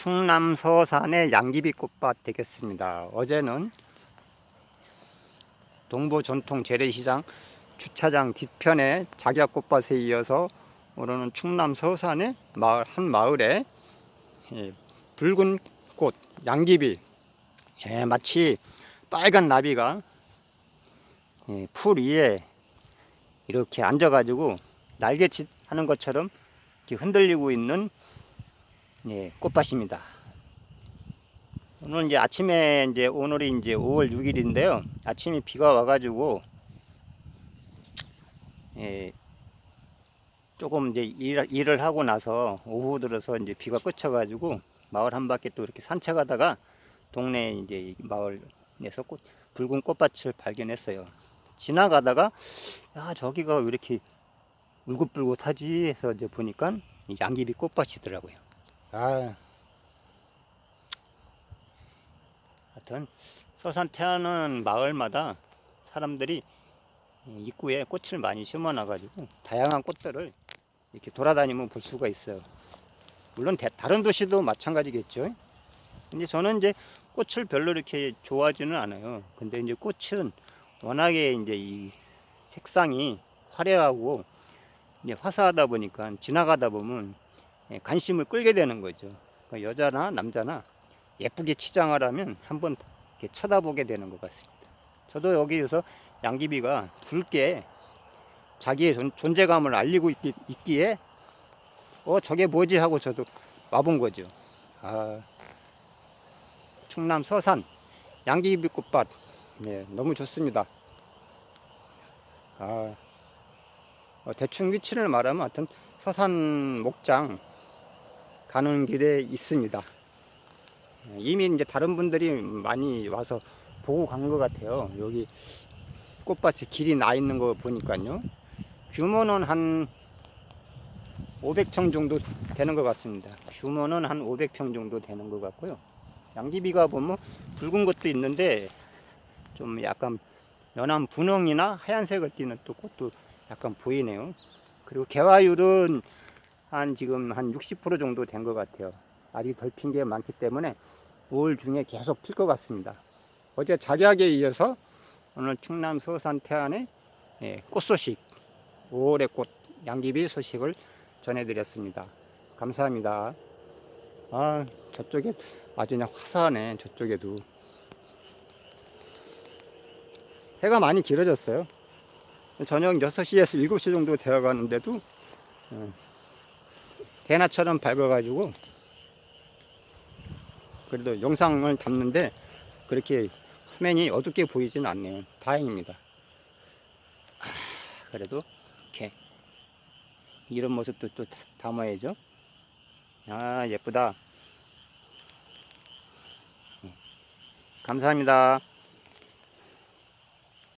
충남 서산의 양귀비 꽃밭 되겠습니다. 어제는 동부 전통 재래시장 주차장 뒤편에 작약 꽃밭에 이어서 오늘은 충남 서산의 마을 한 마을에 예, 붉은 꽃 양귀비 예, 마치 빨간 나비가 예, 풀 위에 이렇게 앉아가지고 날개짓 하는 것처럼 이렇게 흔들리고 있는 예, 꽃밭입니다. 오늘 이제 아침에 이제 오늘이 이제 5월 6일인데요. 아침에 비가 와가지고 예, 조금 이제 일, 일을 하고 나서 오후 들어서 이제 비가 그쳐가지고 마을 한 바퀴 또 이렇게 산책하다가 동네 이제 이 마을에서 꽃, 붉은 꽃밭을 발견했어요. 지나가다가 야 저기가 왜 이렇게 울긋불긋하지 해서 이제 보니까 이 양귀비 꽃밭이더라고요. 아, 하여튼 서산 태안은 마을마다 사람들이 입구에 꽃을 많이 심어놔가지고 다양한 꽃들을 이렇게 돌아다니면 볼 수가 있어요. 물론 대- 다른 도시도 마찬가지겠죠. 근데 저는 이제 꽃을 별로 이렇게 좋아하지는 않아요. 근데 이제 꽃은 워낙에 이제 이 색상이 화려하고 이제 화사하다 보니까 지나가다 보면 예, 관심을 끌게 되는 거죠. 그러니까 여자나 남자나 예쁘게 치장을 하면 한번 쳐다보게 되는 것 같습니다. 저도 여기에서 양귀비가 붉게 자기의 존- 존재감을 알리고 있기, 있기에 어 저게 뭐지 하고 저도 와본 거죠. 아, 충남 서산 양귀비 꽃밭 네, 너무 좋습니다. 아, 어, 대충 위치를 말하면 하여튼 서산 목장 가는 길에 있습니다. 이미 이제 다른 분들이 많이 와서 보고 간 것 같아요. 여기 꽃밭에 길이 나 있는 거 보니까요. 규모는 한 500평 정도 되는 것 같습니다. 규모는 한 500평 정도 되는 것 같고요. 양귀비가 보면 붉은 것도 있는데 좀 약간 연한 분홍이나 하얀색을 띠는 또 꽃도 약간 보이네요. 그리고 개화율은 한 지금 한 60% 정도 된 것 같아요. 아직 덜 핀 게 많기 때문에 5월 중에 계속 필 것 같습니다. 어제 작약에 이어서 오늘 충남 서산 태안의 예, 꽃 소식, 5월의 꽃 양귀비 소식을 전해드렸습니다. 감사합니다. 아 저쪽에 아주 그냥 화사하네 저쪽에도 해가 많이 길어졌어요. 저녁 6시에서 7시 정도 되어 가는데도 어, 대낮처럼 밝아가지고 그래도 영상을 담는데 그렇게 화면이 어둡게 보이지는 않네요. 다행입니다. 아, 그래도 이렇게 이런 모습도 또 다- 담아야죠. 아 예쁘다. 네. 감사합니다.